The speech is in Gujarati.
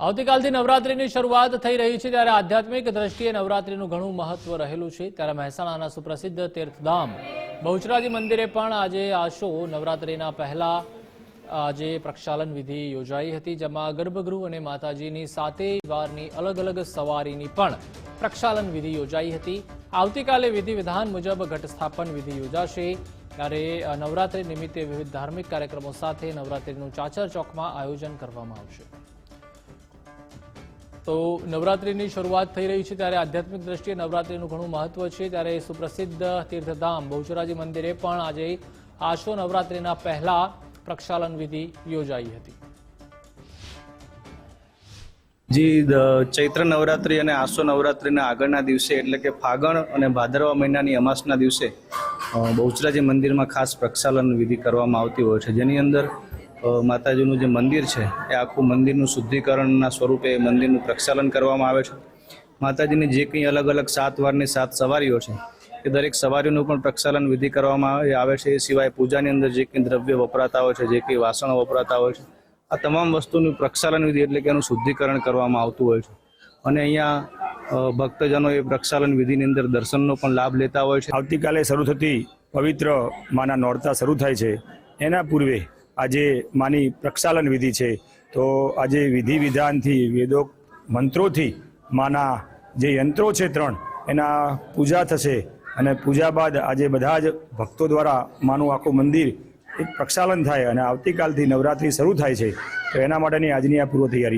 આવતીકાલથી નવરાત્રીની શરૂઆત થઈ રહી છે ત્યારે આધ્યાત્મિક દ્રષ્ટિએ નવરાત્રીનું ઘણું મહત્વ રહેલું છે. ત્યારે મહેસાણાના સુપ્રસિદ્ધ તીર્થધામ બહુચરાજી મંદિરે પણ આજે આશો નવરાત્રીના પહેલા આજે પ્રક્ષાલન વિધિ યોજાઈ હતી, જેમાં ગર્ભગૃહ અને માતાજીની સાતેય વારની અલગ અલગ સવારીની પણ પ્રક્ષાલન વિધિ યોજાઈ હતી. આવતીકાલે વિધિ વિધાન મુજબ ઘટસ્થાપન વિધિ યોજાશે. ત્યારે નવરાત્રી નિમિત્તે વિવિધ ધાર્મિક કાર્યક્રમો સાથે નવરાત્રીનું ચાચર ચોકમાં આયોજન કરવામાં આવશે. તો નવરાત્રિની શરૂઆત થઈ રહી છે ત્યારે આધ્યાત્મિક દ્રષ્ટિએ નવરાત્રિનું ઘણું મહત્વ છે ત્યારે સુપ્રસિદ્ધ તીર્થધામ બહુચરાજી મંદિરે પણ આજે આશો નવરાત્રિના પહેલા પ્રક્ષાલન વિધિ યોજાઈ હતી. જી ચૈત્ર નવરાત્રિ અને આસો નવરાત્રિના આગળના દિવસે એટલે કે ફાગણ અને ભાદરવા મહિનાની અમાસના દિવસે બહુચરાજી મંદિરમાં ખાસ પ્રક્ષાલન વિધિ કરવામાં આવતી હોય છે. જેની અંદર માતાજીનું જે મંદિર છે, એ આખું મંદિરનું શુદ્ધિકરણના સ્વરૂપે મંદિરનું પ્રક્ષાલન કરવામાં આવે છે. માતાજીની જે કંઈ અલગ અલગ સાત વારની સાત સવારીઓ છે, એ દરેક સવારીનું પણ પ્રક્ષાલન વિધિ કરવામાં આવે- છે. એ સિવાય પૂજાની અંદર જે કંઈ દ્રવ્ય વપરાતા હોય છે, જે કંઈ વાસણો વપરાતા હોય છે, આ તમામ વસ્તુનું પ્રક્ષાલન વિધિ એટલે કે એનું શુદ્ધિકરણ કરવામાં આવતું હોય છે. અને અહીંયા ભક્તજનો એ પ્રક્ષાલન વિધિની અંદર દર્શનનો પણ લાભ લેતા હોય છે. આવતીકાલે શરૂ થતી પવિત્ર માના નોરતા શરૂ થાય છે. એના પૂર્વે આજે માની પ્રક્ષાલન વિધિ છે, તો આજે વિધિ વિધાનથી, વેદો મંત્રોથી માના જે યંત્રો છે ત્રણ, એના પૂજા થશે. અને પૂજા બાદ આજે બધા જ ભક્તો દ્વારા માનું આખું મંદિર એક પ્રક્ષાલન થાય અને આવતીકાલથી નવરાત્રિ શરૂ થાય છે. તો એના માટેની આજની આ પૂર્વ તૈયારી છે.